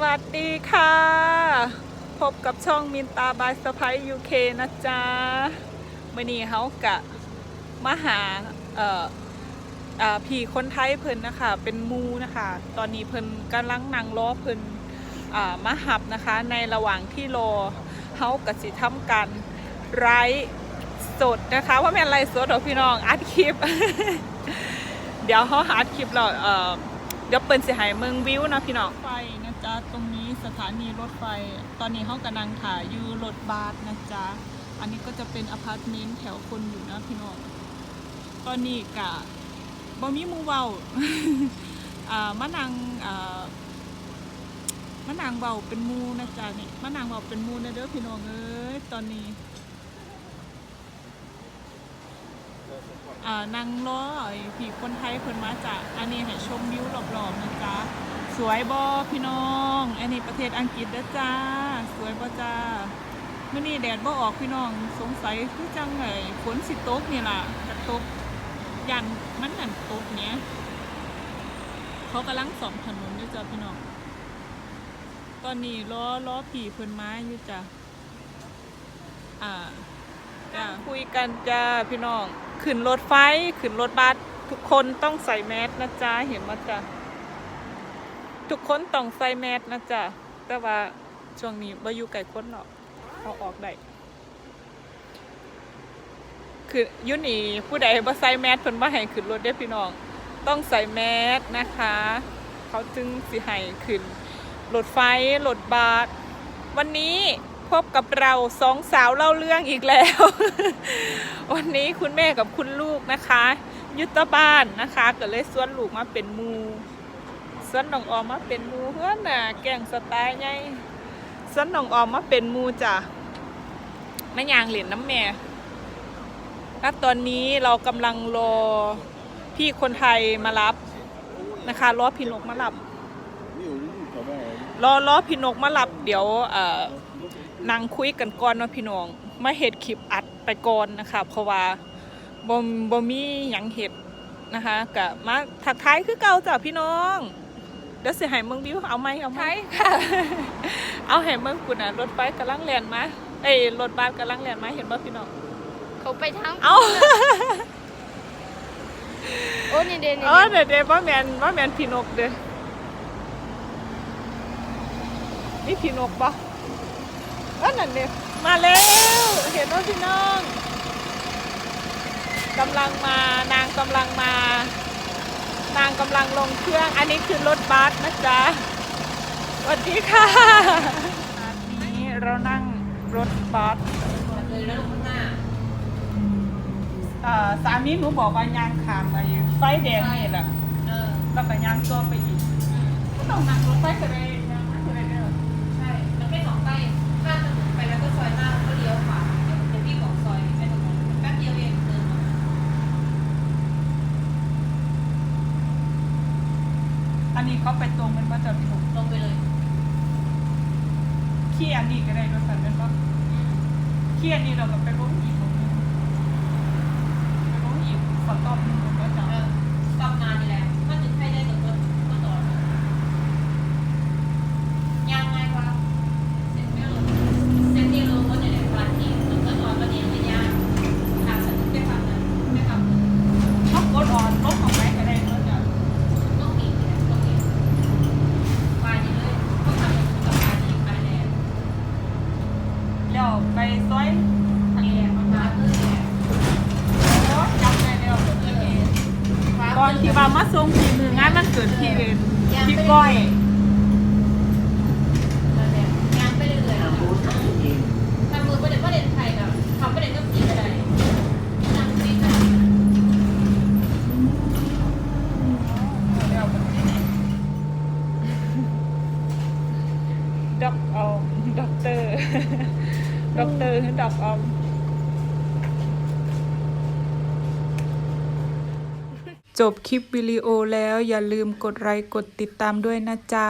วัสดีค่ะ พบกับช่องมินตาบายสไปยูเคนะจ๊ะมื่อนี้เขากะมาหาเอ่ออ่าพี่คนไทยเพิ่นนะคะ เป็นมูนะคะ ตอนนี้เพิ่นกำลังนั่งล้อเพิ่นอ่ามาหับนะคะ ในระหว่างที่รอเขากะสิทำการไลฟ์สดนะคะว่าแม่นไลฟ์สดหรอพี่น้องอัดคลิป เดี๋ยวเขาอัดคลิปเราเอ่อเดี๋ยวเปิดเสียหายเมืองวิวนะพี่น้องไฟ จ๊ะตรงนี้สถานีรถไฟ ตอนนี้เขากำลังถ่ายอยู่รถบัสนะจ๊ะ อันนี้ก็จะเป็นอพาร์ตเมนต์แถวคนอยู่นะพี่น้อง ตอนนี้กะบ่มีมูเบาอ่ามะนางอ่ามะนางเบาเป็นมูนะจ๊ะนี่มะนางเบาเป็นมูนะเด้อพี่น้องเอ้ยตอนนี้นางล้อผีคนไทยเพิ่นมาจากอันนี้ให้ชมวิวรอบๆนะจ๊ะ สวยบอพี่น้องอันนี้ประเทศอังกฤษนะจ้า สวยบอจ้าเมื่อนี้แดดบ่ออกพี่น้องสงสัยคือจังไงฝนสิตกนี่ล่ะกระตกยันมันนั่นตกเนี้ยเขากำลังสอมถนนอยู่จ้ะพี่น้องตอนนี้ล้อล้อผีเพิ่นมาอยู่จ้ะอ่าจ้ะคุยกันจ้าพี่น้องขึ้นรถไฟขึ้นรถบัสทุกคนต้องใส่แมสนะจ๊ะเห็นมาจ้ะ ทุกคนต้องใส่แมสนะจ๊ะ แต่ว่าช่วงนี้บ่อยู่ไกลคนหรอกเอาออกได้คือยุนี่ผู้ใดบ่ใส่แมสเพิ่นบ่ให้ขึ้นรถเด้พี่น้อง ต้องใส่แมสนะคะ เขาจึงสิให้ขึ้นรถไฟรถบัสวันนี้พบกับเราสองสาวเล่าเรื่องอีกแล้ว วันนี้คุณแม่กับคุณลูกนะคะ ยุตบ้านนะคะก็เลยสวนลูกมาเป็นมู สวนนองออมมาเป็นมูเพื่อนน่ะแกงสไตล์ไงสวนนองออมมาเป็นมูจ้ะแม่ยางเหรียญน้ำแม่และตอนนี้เรากำลังรอพี่คนไทยมารับนะคะรอพี่นกมารับรอรอพี่นกมารับ เดี๋ยวเอ่อนางคุยกันก่อนว่าพี่น้องมาเห็ดคลิปอัดไปก่อนนะคะ เพราะว่าบ่มบ่มีหยังเห็ดนะคะกะมาถักท้ายคือเก่าจ้ะพี่น้อง เดี๋ยวสิให้เมืองบิวเอาไหมเอาไหมค่ะ เอาให้เมืองคุณน่ะรถไฟกำลังแล่นมาเอ้ยรถบัสกำลังแล่นมาเห็นบ่พี่น้องเขาไปทั้งเอาโอ้นี่เดนนี่เออเดี๋ยวเดี๋ยวว่าแมนว่าแมนพี่นกเด้อนี่พี่นกปะอันนั้นเนี่ยมาแล้วเห็นว่าพี่น้องกำลังมานางกำลังมา นางกำลังลงเครื่อง อันนี้คือรถบัสนะจ๊ะสวัสดีค่ะอันนี้เรานั่งรถบัสเลยแล้วข้างหน้าเอ่อสามีหนูบอกว่ายางขามไอ้ไฟแดงนี่แหละเออแล้วก็ย่างตัวไปอีกก็ต้องนั่งรถไฟกันเลยย่างมากันเลยเด้อ ใช่มันแค่สองใกล้ข้ามถนนไปแล้วก็ซอยหน้าแล้วก็เลี้ยวขวาเดี๋ยวเดี๋ยวพี่บอกซอยไปตรงนั้นแป๊บเดียวเองเดินมา อั นนี้เขาไปตรงเป็นว่าจะพี่หนุ่มลงไปเลยขี้อันนี้ก็ได้รถสันเป็นว่าขี้อันนี้เราก็ไปลงอีกตรงนึงไปลงอีกสต็อปหนึงมันก็จะ เออตอบนานนี่แหละถ้าถึงใครได้กับรถก็ต่อเลยยังไงวะเซ็นเตอร์เซ็นเตอร์รถเนี่ยแหละวันที่ถึงก็ต่อประเดี๋ยวไม่ยากทางสนุกไปฝั่งนั้นไปฝั่งนู้น เขากดออนลบของไหนก็ได้รถจะ ต้องมีเนี่ยต้องมีไปนี่เลยต้องทำกับการนี้ไปแล้ว เลี้ยวไปซอยทะเลมันมาเพื่อเนี่ยโอ้จำได้แล้วตอนที่ว่ามาส่งที่มืองานมันเกิดพี่เลยพี่ก้อย งานไปเรื่อยๆทำมือประเด็นประเด็นไทยกับทำประเด็นก็สีอะไรทำสีไทย ด็อกออมด็อกเตอร์ด็อกเตอร์ด็อกออมจบคลิปวิดีโอแล้วอย่าลืมกดไลค์กดติดตามด้วยนะจ๊ะ